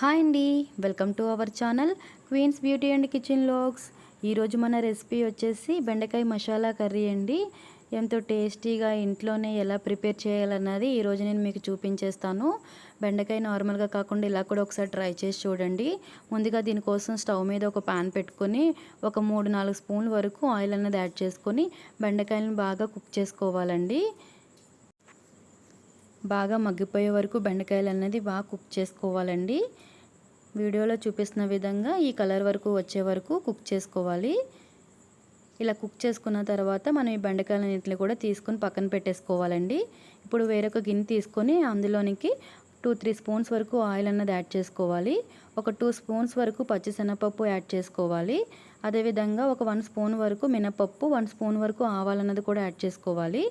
Hi అండి welcome to our channel queens beauty and kitchen logs ఈరోజు మన recipe వచ్చేసి బెండకాయ మసాలా కర్రీ అండి. ఎంతో టేస్టీగా ఇంట్లోనే ఎలా ప్రిపేర్ చేయాలన్నది ఈరోజు నేను మీకు చూపించేస్తాను. బెండకాయ నార్మల్గా కాకుండా ఇలా కూడా ఒకసారి ట్రై చేసి చూడండి. ముందుగా దీనికోసం స్టవ్ మీద ఒక పాన్ పెట్టుకొని ఒక మూడు నాలుగు స్పూన్ల వరకు ఆయిల్ అన్నది యాడ్ చేసుకొని బెండకాయలను బాగా కుక్ చేసుకోవాలండి. బాగా మగ్గిపోయే వరకు బెండకాయలు అనేది బాగా కుక్ చేసుకోవాలండి. వీడియోలో చూపిస్తున్న విధంగా ఈ కలర్ వరకు వచ్చే వరకు కుక్ చేసుకోవాలి. ఇలా కుక్ చేసుకున్న తర్వాత మనం ఈ బెండకాయలన్నింటిని కూడా తీసుకొని పక్కన పెట్టేసుకోవాలండి. ఇప్పుడు వేరొక గిన్నె తీసుకొని అందులోనికి టూ త్రీ స్పూన్స్ వరకు ఆయిల్ అన్నది యాడ్ చేసుకోవాలి. ఒక టూ స్పూన్స్ వరకు పచ్చిశనగపప్పు యాడ్ చేసుకోవాలి. అదేవిధంగా ఒక వన్ స్పూన్ వరకు మినపప్పు వన్ స్పూన్ వరకు ఆవాలన్నది కూడా యాడ్ చేసుకోవాలి.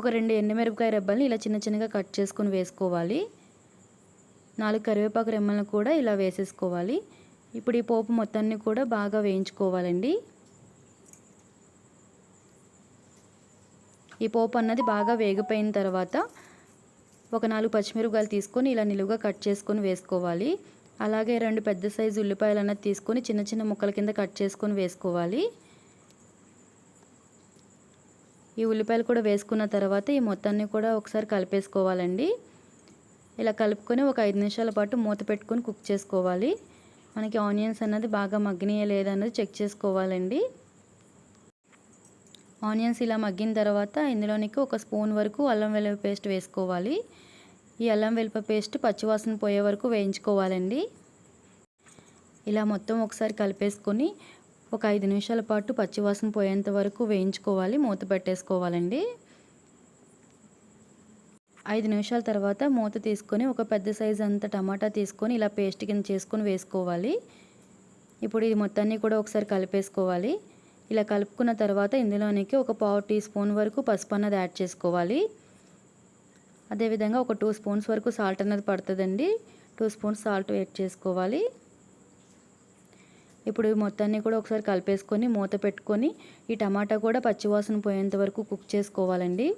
ఒక రెండు ఎండుమిరపకాయ రెబ్బల్ని ఇలా చిన్న చిన్నగా కట్ చేసుకొని వేసుకోవాలి. నాలుగు కరివేపాకు రెమ్మలను కూడా ఇలా వేసేసుకోవాలి. ఇప్పుడు ఈ పోపు మొత్తాన్ని కూడా బాగా వేయించుకోవాలండి. ఈ పోపు అన్నది బాగా వేగిపోయిన తర్వాత ఒక నాలుగు పచ్చిమిరపకాయలు తీసుకొని ఇలా నిలువుగా కట్ చేసుకొని వేసుకోవాలి. అలాగే రెండు పెద్ద సైజు ఉల్లిపాయలు అన్నది తీసుకొని చిన్న చిన్న ముక్కల కింద కట్ చేసుకొని వేసుకోవాలి. ఈ ఉల్లిపాయలు కూడా వేసుకున్న తర్వాత ఈ మొత్తాన్ని కూడా ఒకసారి కలిపేసుకోవాలండి. ఇలా కలుపుకొని ఒక ఐదు నిమిషాల పాటు మూత పెట్టుకొని కుక్ చేసుకోవాలి. మనకి ఆనియన్స్ అన్నది బాగా మగ్గినాయా లేదన్నది చెక్ చేసుకోవాలండి. ఆనియన్స్ ఇలా మగ్గిన తర్వాత ఇందులోనికి ఒక స్పూన్ వరకు అల్లం వెల్లుల్లి పేస్ట్ వేసుకోవాలి. ఈ అల్లం వెల్లుల్లి పేస్ట్ పచ్చివాసన పోయే వరకు వేయించుకోవాలండి. ఇలా మొత్తం ఒకసారి కలిపేసుకొని ఒక ఐదు నిమిషాల పాటు పచ్చివాసన పోయేంత వరకు వేయించుకోవాలి మూత పెట్టేసుకోవాలండి. ఐదు నిమిషాల తర్వాత మూత తీసుకొని ఒక పెద్ద సైజు అంత టమాటా తీసుకొని ఇలా పేస్ట్ కింద చేసుకొని వేసుకోవాలి. ఇప్పుడు ఇది మొత్తాన్ని కూడా ఒకసారి కలిపేసుకోవాలి. ఇలా కలుపుకున్న తర్వాత ఇందులోనికి ఒక పావు టీ స్పూన్ వరకు పసుపు అన్నది యాడ్ చేసుకోవాలి. అదేవిధంగా ఒక టూ స్పూన్స్ వరకు సాల్ట్ అన్నది పడుతుందండి. టూ స్పూన్స్ సాల్ట్ యాడ్ చేసుకోవాలి. ఇప్పుడు మొత్తాన్ని కూడా ఒకసారి కలిపేసుకొని మూత పెట్టుకొని ఈ టమాటా కూడా పచ్చివాసన పోయేంత వరకు కుక్ చేసుకోవాలండి.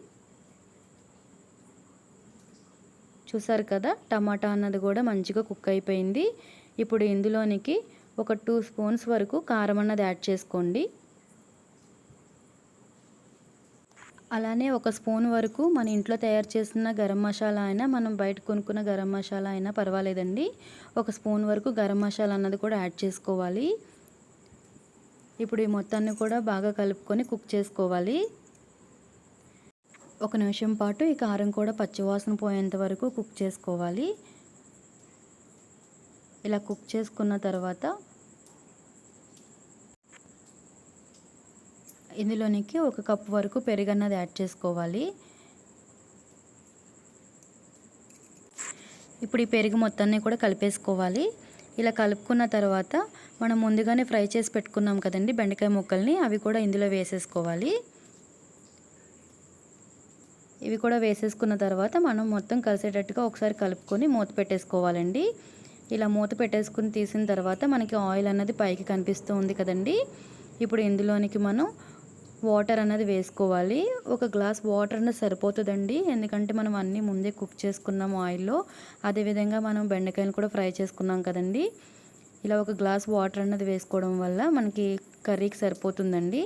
చూసారు కదా టమాటా అన్నది కూడా మంచిగా కుక్ అయిపోయింది. ఇప్పుడు ఇందులోనికి ఒక టూ స్పూన్స్ వరకు కారం అన్నది యాడ్ చేసుకోండి. అలానే ఒక స్పూన్ వరకు మన ఇంట్లో తయారు చేసిన గరం మసాలా అయినా మనం బయట కొనుక్కున్న గరం మసాలా అయినా పర్వాలేదండి. ఒక స్పూన్ వరకు గరం మసాలా అన్నది కూడా యాడ్ చేసుకోవాలి. ఇప్పుడు ఈ మొత్తాన్ని కూడా బాగా కలుపుకొని కుక్ చేసుకోవాలి. ఒక నిమిషం పాటు ఈ కారం కూడా పచ్చివాసన పోయేంత వరకు కుక్ చేసుకోవాలి. ఇలా కుక్ చేసుకున్న తర్వాత ఇందులోనికి ఒక కప్పు వరకు పెరుగన్నది యాడ్ చేసుకోవాలి. ఇప్పుడు ఈ పెరుగు మొత్తాన్ని కూడా కలిపేసుకోవాలి. ఇలా కలుపుకున్న తర్వాత మనం ముందుగానే ఫ్రై చేసి పెట్టుకున్నాం కదండి బెండకాయ ముక్కల్ని అవి కూడా ఇందులో వేసేసుకోవాలి. ఇవి కూడా వేసేసుకున్న తర్వాత మనం మొత్తం కలిసేటట్టుగా ఒకసారి కలుపుకొని మూత పెట్టేసుకోవాలండి. ఇలా మూత పెట్టేసుకుని తీసిన తర్వాత మనకి ఆయిల్ అన్నది పైకి కనిపిస్తూ ఉంది కదండి. ఇప్పుడు ఇందులోనికి మనం వాటర్ అన్నది వేసుకోవాలి. ఒక గ్లాస్ వాటర్ అన్నది సరిపోతుందండి. ఎందుకంటే మనం అన్నీ ముందే కుక్ చేసుకున్నాం ఆయిల్లో. అదేవిధంగా మనం బెండకాయలు కూడా ఫ్రై చేసుకున్నాం కదండి. ఇలా ఒక గ్లాస్ వాటర్ అన్నది వేసుకోవడం వల్ల మనకి కర్రీకి సరిపోతుందండి.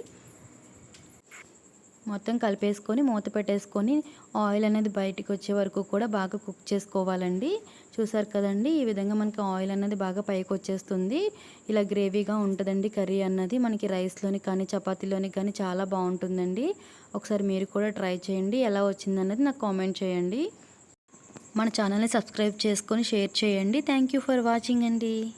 మొత్తం కలిపేసుకొని మూత పెట్టేసుకొని ఆయిల్ అనేది బయటికి వచ్చే వరకు కూడా బాగా కుక్ చేసుకోవాలండి. చూసారు కదండి ఈ విధంగా మనకి ఆయిల్ అనేది బాగా పైకి వచ్చేస్తుంది. ఇలా గ్రేవీగా ఉంటుందండి కర్రీ అన్నది. మనకి రైస్లోని కానీ చపాతీలోని కానీ చాలా బాగుంటుందండి. ఒకసారి మీరు కూడా ట్రై చేయండి. ఎలా వచ్చిందన్నది నాకు కామెంట్ చేయండి. మన ఛానల్ని సబ్స్క్రైబ్ చేసుకొని షేర్ చేయండి. థ్యాంక్ ఫర్ వాచింగ్ అండి.